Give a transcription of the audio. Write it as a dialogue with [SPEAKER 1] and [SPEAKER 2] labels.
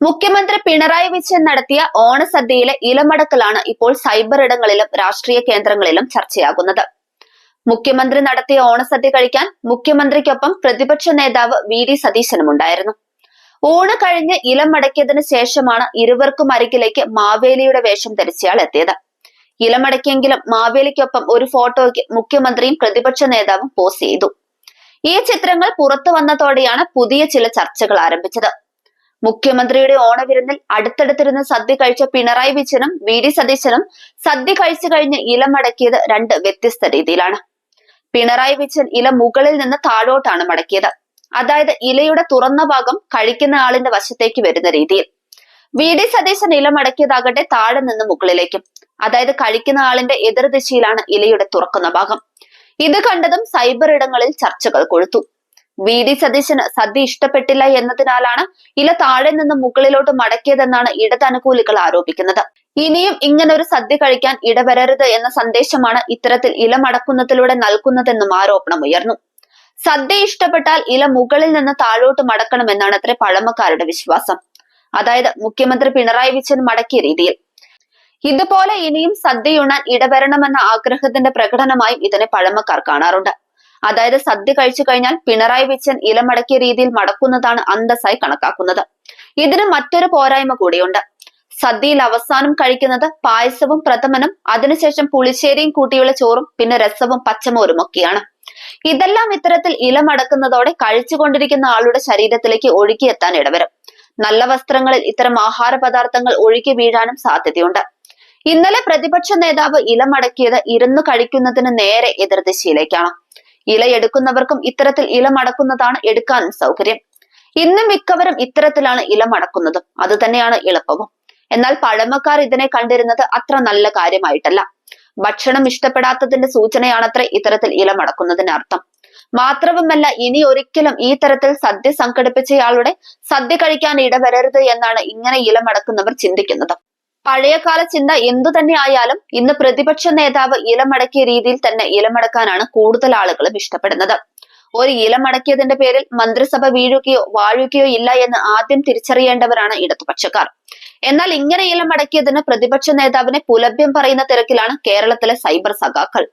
[SPEAKER 1] മുഖ്യമന്ത്രി പിണറായി വിജയൻ നടത്തിയ ഓണസദ്യയിലെ ഇലമടക്കലാണ് ഇപ്പോൾ സൈബർ ഇടങ്ങളിലും രാഷ്ട്രീയ കേന്ദ്രങ്ങളിലും ചർച്ചയാകുന്നത്. മുഖ്യമന്ത്രി നടത്തിയ ഓണസദ്യ കഴിക്കാൻ മുഖ്യമന്ത്രിക്കൊപ്പം പ്രതിപക്ഷ നേതാവ് വി ഡി സതീശനും ഉണ്ടായിരുന്നു ഊണ് കഴിഞ്ഞ് ഇലമടക്കിയതിനു ശേഷമാണ് ഇരുവർക്കും അരികിലേക്ക് മാവേലിയുടെ വേഷം ധരിച്ചയാൾ എത്തിയത്. ഇലമടക്കിയെങ്കിലും മാവേലിക്കൊപ്പം ഒരു ഫോട്ടോയ്ക്ക് മുഖ്യമന്ത്രിയും പ്രതിപക്ഷ നേതാവും പോസ്റ്റ് ചെയ്തു. ഈ ചിത്രങ്ങൾ പുറത്തു വന്നതോടെയാണ് പുതിയ ചില ചർച്ചകൾ ആരംഭിച്ചത്. മുഖ്യമന്ത്രിയുടെ ഓണവിരുന്നിൽ അടുത്തടുത്തിരുന്ന് സദ്യ കഴിച്ച പിണറായി വിജയനും വി ഡി സതീശനും സദ്യ കഴിച്ചു കഴിഞ്ഞ് ഇലമടക്കിയത് രണ്ട് വ്യത്യസ്ത രീതിയിലാണ്. പിണറായി വിജയൻ ഇല മുകളിൽ നിന്ന് താഴോട്ടാണ് മടക്കിയത്. അതായത് ഇലയുടെ തുറന്ന ഭാഗം കഴിക്കുന്ന ആളിന്റെ വശത്തേക്ക് വരുന്ന രീതിയിൽ. വി ഡി സതീശൻ ഇല മടക്കിയതാകട്ടെ താഴെ നിന്ന് മുകളിലേക്കും. അതായത് കഴിക്കുന്ന ആളിന്റെ എതിർദിശയിലാണ് ഇലയുടെ തുറക്കുന്ന ഭാഗം. ഇത് കണ്ടതും സൈബർ ഇടങ്ങളിൽ ചർച്ചകൾ കൊഴുത്തു. വി ഡി സതീശന് സദ്യ ഇഷ്ടപ്പെട്ടില്ല എന്നതിനാലാണ് ഇല താഴെ നിന്ന് മുകളിലോട്ട് മടക്കിയതെന്നാണ് ഇടതനുകൂലികൾ ആരോപിക്കുന്നത്. ഇനിയും ഇങ്ങനെ ഒരു സദ്യ കഴിക്കാൻ ഇടവരരുത് എന്ന സന്ദേശമാണ് ഇത്തരത്തിൽ ഇല മടക്കുന്നതിലൂടെ നൽകുന്നതെന്നും ആരോപണം ഉയർന്നു. സദ്യ ഇഷ്ടപ്പെട്ടാൽ ഇല മുകളിൽ നിന്ന് താഴോട്ട് മടക്കണമെന്നാണ് അത്ര പഴമക്കാരുടെ വിശ്വാസം. അതായത് മുഖ്യമന്ത്രി പിണറായി വിജയൻ മടക്കിയ രീതിയിൽ. ഇതുപോലെ ഇനിയും സദ്യയുണ്ണാൻ ഇടവരണമെന്ന ആഗ്രഹത്തിന്റെ പ്രകടനമായും ഇതിനെ പഴമക്കാർ കാണാറുണ്ട്. അതായത് സദ്യ കഴിച്ചു കഴിഞ്ഞാൽ പിണറായി വിജയൻ ഇലമടക്കിയ രീതിയിൽ മടക്കുന്നതാണ് അന്തസ്സായി കണക്കാക്കുന്നത്. ഇതിന് മറ്റൊരു പോരായ്മ കൂടിയുണ്ട്. സദ്യയിൽ അവസാനം കഴിക്കുന്നത് പായസവും പ്രഥമനും അതിനുശേഷം പുളിശ്ശേരിയും കൂട്ടിയുള്ള ചോറും പിന്നെ രസവും പച്ചമോരും ഒക്കെയാണ്. ഇതെല്ലാം ഇത്തരത്തിൽ ഇലമടക്കുന്നതോടെ കഴിച്ചുകൊണ്ടിരിക്കുന്ന ആളുടെ ശരീരത്തിലേക്ക് ഒഴുകിയെത്താൻ ഇടവരും. നല്ല വസ്ത്രങ്ങളിൽ ഇത്തരം ആഹാര പദാർത്ഥങ്ങൾ ഒഴുകി വീഴാനും സാധ്യതയുണ്ട്. ഇന്നലെ പ്രതിപക്ഷ നേതാവ് ഇലമടക്കിയത് ഇരുന്ന് കഴിക്കുന്നതിന് നേരെ എതിർദിശയിലേക്കാണ്. ഇല എടുക്കുന്നവർക്കും ഇത്തരത്തിൽ ഇലമടക്കുന്നതാണ് എടുക്കാൻ സൗകര്യം. ഇന്ന് മിക്കവരും ഇത്തരത്തിലാണ് ഇല മടക്കുന്നതും. അത് തന്നെയാണ് എളുപ്പവും. എന്നാൽ പഴമക്കാർ ഇതിനെ കണ്ടിരുന്നത് അത്ര നല്ല കാര്യമായിട്ടല്ല. ഭക്ഷണം ഇഷ്ടപ്പെടാത്തതിന്റെ സൂചനയാണത്രേ ഇത്തരത്തിൽ ഇല മടക്കുന്നതിന് അർത്ഥം മാത്രവുമല്ല ഇനി ഒരിക്കലും ഈ തരത്തിൽ സദ്യ സംഘടിപ്പിച്ചയാളുടെ സദ്യ കഴിക്കാൻ ഇടവരരുത് എന്നാണ് ഇങ്ങനെ ഇലമടക്കുന്നവർ ചിന്തിക്കുന്നത്. പഴയകാല ചിന്ത എന്തു തന്നെ ആയാലും ഇന്ന് പ്രതിപക്ഷ നേതാവ് ഇലമടക്കിയ രീതിയിൽ തന്നെ ഇലമടക്കാനാണ് കൂടുതൽ ആളുകളും ഇഷ്ടപ്പെടുന്നത്. ഒരു ഇലമടക്കിയതിന്റെ പേരിൽ മന്ത്രിസഭ വീഴുകയോ വാഴുകയോ ഇല്ല എന്ന് ആദ്യം തിരിച്ചറിയേണ്ടവരാണ് ഇടതുപക്ഷക്കാർ. എന്നാൽ ഇങ്ങനെ ഇലമടക്കിയതിന് പ്രതിപക്ഷ നേതാവിനെ പുലഭ്യം പറയുന്ന തിരക്കിലാണ് കേരളത്തിലെ സൈബർ സഖാക്കൾ.